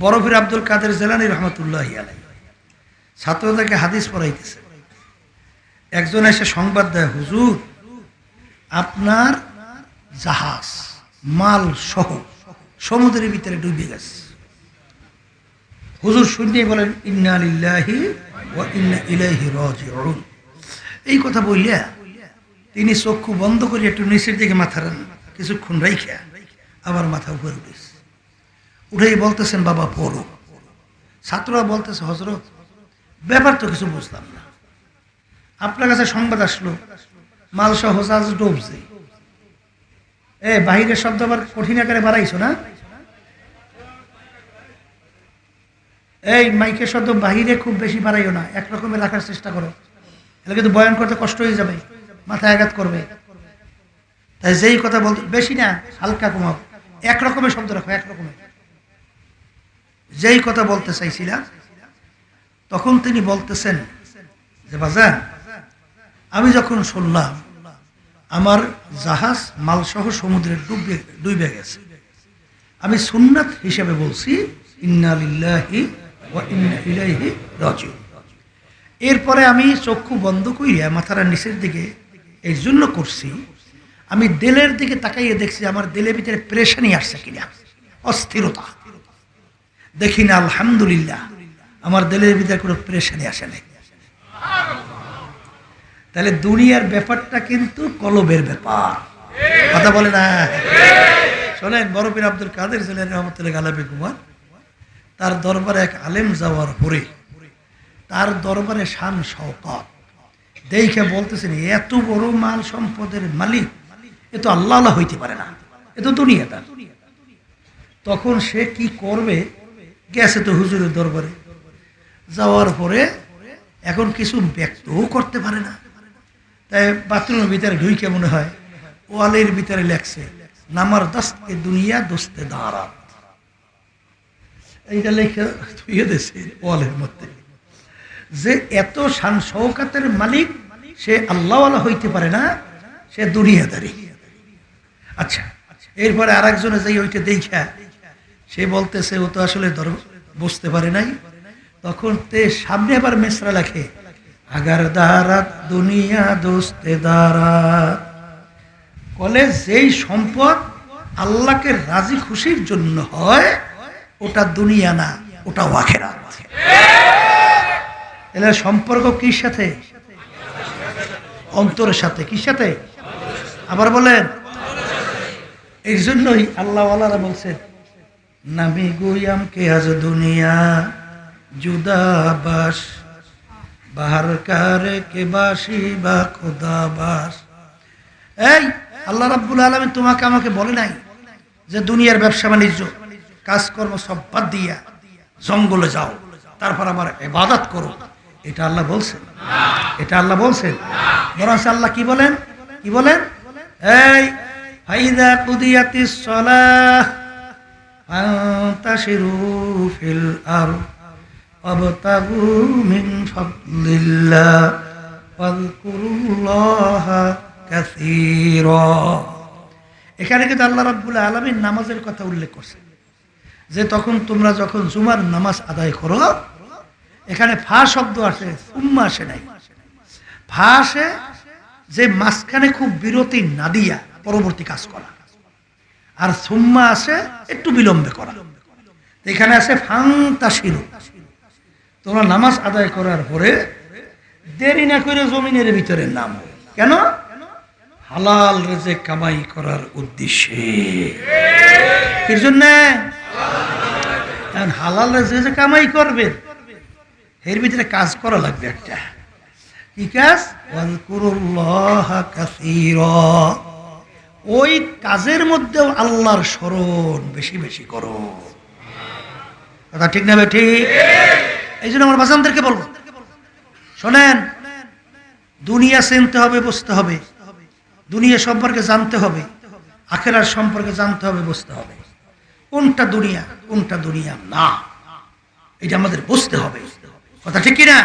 বরফির আব্দুল কাদের জেলানি রহমতুল্লাহ আলাই ছাত্রদেরকে হাদিস পড়াইতেছে। একজন এসে সংবাদ দেয়, হুজুর, আপনার জাহাজ, মাল সহ সমুদ্রের ভিতরে ডুবে গেছে। হুজুর শুনতেই বলেন, ইন্না লিল্লাহি ওয়া ইন্না ইলাইহি রাজিউন। এই কথা বললিয়া তিনি চক্ষু বন্ধ করে একটু নিচের দিকে মাথা কিছুক্ষণ রাইখা, আবার মাথা উপরে উঠেছে। উঠেই বলতেছেন, বাবা পড়ো ছাত্ররা বলতেছে হজরত ব্যাপার তো কিছু বুঝলাম না। আপনার কাছে সংবাদ আসলো মালসহ জাহাজ ডুবছে। এ, বাহিরের শব্দ আবার কঠিন আকারে বাড়াইছো না? এই, মাইকের শব্দ বাহিরে খুব বেশি বাড়াইও না একরকমের রাখার চেষ্টা করো। এলে কিন্তু বয়ান করতে কষ্ট হয়ে যাবে, মাথায় আঘাত করবে। তাই যেই কথা বলতে, বেশি না, হালকা কমাও একরকমের শব্দ রাখো, এক রকমের। যেই কথা বলতে চাইছিলাম, তখন তিনি বলতেছেন যে, বাজান, আমি যখন শুনলাম, আমার জাহাজ মালসহ সমুদ্রে ডুবে ডুবে গেছে। আমি সুন্নাত হিসেবে বলছি, ইন্না লিল্লাহি ইলাইহি রাজিউন। এরপরে আমি চক্ষু বন্ধ করিয়া মাথার নিচের দিকে এই জন্য করছি, আমি দেলের দিকে তাকাইয়ে দেখছি, আমার দেলের ভিতরে প্রেশানি আসছে কিনা, অস্থিরতা। দেখি না, আলহামদুলিল্লাহ। আমার দেলের ভিতরে কোনো প্রেশানি আসে নাই। তাহলে দুনিয়ার ব্যাপারটা কিন্তু কলবের ব্যাপার। কথা বলে না? শোনেন বরফির আব্দুল কাদের ছিলেন রহমতুল্লাহ গালাবি কুমার তার দরবারে এক আলেম যাওয়ার পরে তার দরবারে শান শওকত। দেখে বলতেছেন, এত বড় মাল সম্পদের মালিক, এ তো আল্লাহ হইতে পারে না। এ তো দুনিয়াদার। তখন সে কি করবে? গেছে তো হুজুরের দরবারে। যাওয়ার পরে এখন কিছু ব্যক্তও করতে পারে না। তাই বাথরুমের ভিতরে ঢুইকে মনে হয়, ওয়ালের ভিতরে লেখছে, নামার দস্তে দুনিয়া দোস্তে দাঁড়াত। এইটা লেখে ধুয়ে দিয়েছে ওয়ালের মধ্যে। যে এত শান শৌকাতের মালিক, সে আল্লাহওয়ালা হইতে পারে না, সে দুনিয়াদারি। আচ্ছা এরপরে আর একজনে যাই ওইটা দেখা সে বলতেছে, ও তো আসলে ধর- বুঝতে পারে নাই। তখন তে সামনে আবার মেসরা লেখে, আগার দারাত, দুনিয়া দোস্তে দারাত। বলে, যেই সম্পদ আল্লাহকে রাজি খুশির জন্য হয়, ওটা দুনিয়া না, ওটা ওয়াখেরাত এলে সম্পর্ক কির সাথে? অন্তরের সাথে কির সাথে? আবার বলেন এই জন্যই আল্লাহ আল্লাহরা বলছেন নামি গুয়াম কে আজ দুনিয়া জুদা বাস বাহার কারে কে বাসি বা খোদা বাস এই, আল্লাহ রাব্বুল আলমী তোমাকে আমাকে বলে নাই যে দুনিয়ার ব্যবসা বাণিজ্য, কাজকর্ম সব বাদ দিয়া জঙ্গলে যাও, তারপর আমার এবাদত করো। এটা আল্লাহ বলছেন। এটা আল্লাহ বলছেন। বরং আল্লাহ কি বলেন? কি বলেন? এই, ফাইদা কুদিয়াতিস সলাহ। ওয়াবতাগু মিন ফাদলিল্লাহ ওয়াজকুরুল্লাহা কাসীরা। এখানে কিন্তু আল্লাহ রাব্বুল আলামিন নামাজের কথা উল্লেখ করছেন যে তখন তোমরা যখন জুমার নামাজ আদায় করো, এখানে ফা শব্দ আসে উম্মা আসে নাই। ফা আসে যে মাঝখানে খুব বিরতি না দিয়া পরবর্তী কাজ করা। আর সুম্মা আসে একটু বিলম্বে করা। এখানে আছে ফাংতা শিরু তোমরা নামাজ আদায় করার পরে দেরি না করে জমিনের ভিতরে নাম। কেন? হালাল রেজে কামাই করার উদ্দেশ্যে। কি জন্য? হালাল রেজে যে কামাই করবে। এর ভিতরে কাজ করা লাগবে একটা। কি কাজ? কাসীরা। ওই কাজের মধ্যেও আল্লাহর স্মরণ বেশি বেশি করো। কথা ঠিক না ঠিক? এই জন্য আমার বাসানদেরকে বলব, শোনেন, দুনিয়া চিনতে হবে, বুঝতে হবে। দুনিয়া সম্পর্কে জানতে হবে, আখেরার সম্পর্কে জানতে হবে, বুঝতে হবে। কোনটা দুনিয়া কোনটা দুনিয়া না, এটা আমাদের বুঝতে হবে। কথা ঠিক কিনা?